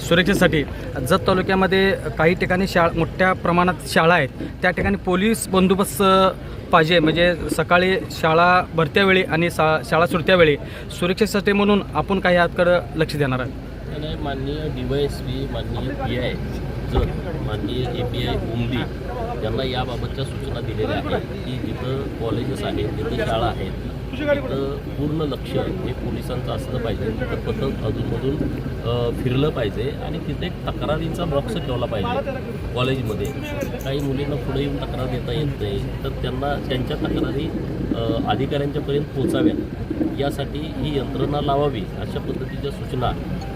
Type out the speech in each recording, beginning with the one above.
सुरक्षेसाठी जत तालुक्यामध्ये काही ठिकाणी शाळा मोठ्या प्रमाणात शाळा आहेत. त्या ठिकाणी पोलीस बंदोबस्त पाहिजे. म्हणजे सकाळी शाळा भरत्या वेळी आणि सा शाळा सुटत्यावेळी सुरक्षेसाठी म्हणून आपण काही याकडं लक्ष देणार आहे माननीय डी वाय एस पी माननीय पी आय जर माननीय ए पी आय उमदी यांना याबाबतच्या सूचना दिलेल्या आहेत की जिथं कॉलेजेस आहेत जिथं शाळा आहेत पूर्ण लक्ष हे पोलिसांचं असलं पाहिजे. तिथं पथक अधूनमधून अ, फिरलं पाहिजे आणि तिथे एक तक्रारीचा बॉक्स ठेवला पाहिजे कॉलेजमध्ये. काही मुलींना पुढे येऊन तक्रार देता येत नाही तर त्यांना त्यांच्या तक्रारी अधिकाऱ्यांच्यापर्यंत पोचाव्यात यासाठी ही यंत्रणा लावावी अशा पद्धतीच्या सूचना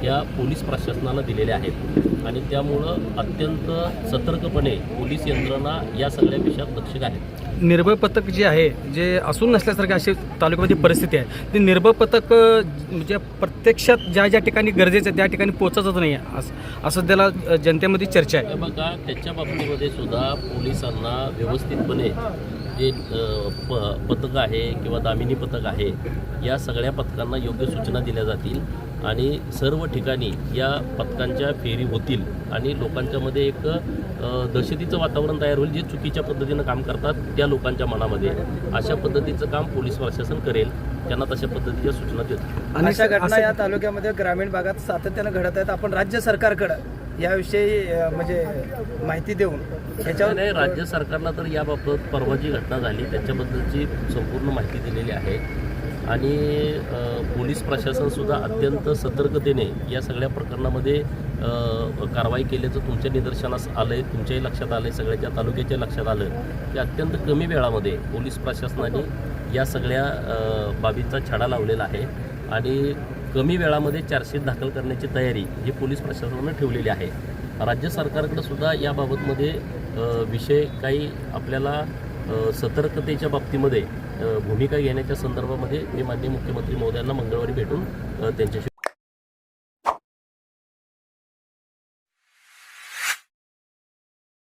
या पोलीस प्रशासनाला दिलेल्या आहेत. आणि त्यामुळं अत्यंत सतर्कपणे पोलीस यंत्रणा या सगळ्या विषयात लक्ष घालेल निर्भय पथक जे आहे जे असून नसल्यासारखी अशी तालुक्यामध्ये परिस्थिती आहे. ते निर्भय पथक म्हणजे प्रत्यक्षात ज्या ज्या ठिकाणी गरजेचं आहे त्या ठिकाणी पोचतच नाही आहे. असं असं त्याला जनतेमध्ये चर्चा आहे. बघा त्याच्या बाबतीमध्ये सुद्धा पोलिसांना व्यवस्थितपणे जे प पथक आहे किंवा दामिनी पथक आहे या सगळ्या पथकांना योग्य सूचना दिल्या जातील आणि सर्व ठिकाणी या पथकांच्या फेरी होतील आणि लोकांच्यामध्ये एक दहशतीचं वातावरण तयार होईल जे चुकीच्या पद्धतीनं काम करतात त्या लोकांच्या मनामध्ये. अशा पद्धतीचं काम पोलीस प्रशासन करेल त्यांना तशा पद्धतीच्या सूचना देतो आणि अशा घटना या तालुक्यामध्ये ग्रामीण भागात सातत्यानं घडत आहेत. आपण राज्य सरकारकडं याविषयी म्हणजे माहिती देऊन ह्याच्यावर नाही राज्य सरकारला तर याबाबत परवा जी घटना झाली. त्याच्याबद्दलची संपूर्ण माहिती दिलेली आहे. आणि पोलीस प्रशासनसुद्धा अत्यंत सतर्कतेने या सगळ्या प्रकरणामध्ये कारवाई केल्याचं तुमच्या निदर्शनास आलं आहे तुमच्याही लक्षात आलं आहे सगळ्याच्या तालुक्याच्या लक्षात आलं की अत्यंत कमी वेळामध्ये पोलीस प्रशासनाने या सगळ्या बाबींचा छडा लावलेला आहे. आणि कमी वेळामध्ये चार्जशीट दाखल करण्याची तयारी ही पोलीस प्रशासनानं ठेवलेली आहे. राज्य सरकारकडं सुद्धा याबाबतमध्ये विषय काही आपल्याला सतर्कतेच्या बाबतीमध्ये भूमिका घेण्याच्या संदर्भामध्ये मी माननीय मुख्यमंत्री महोदयांना मंगळवारी भेटून त्यांच्याशी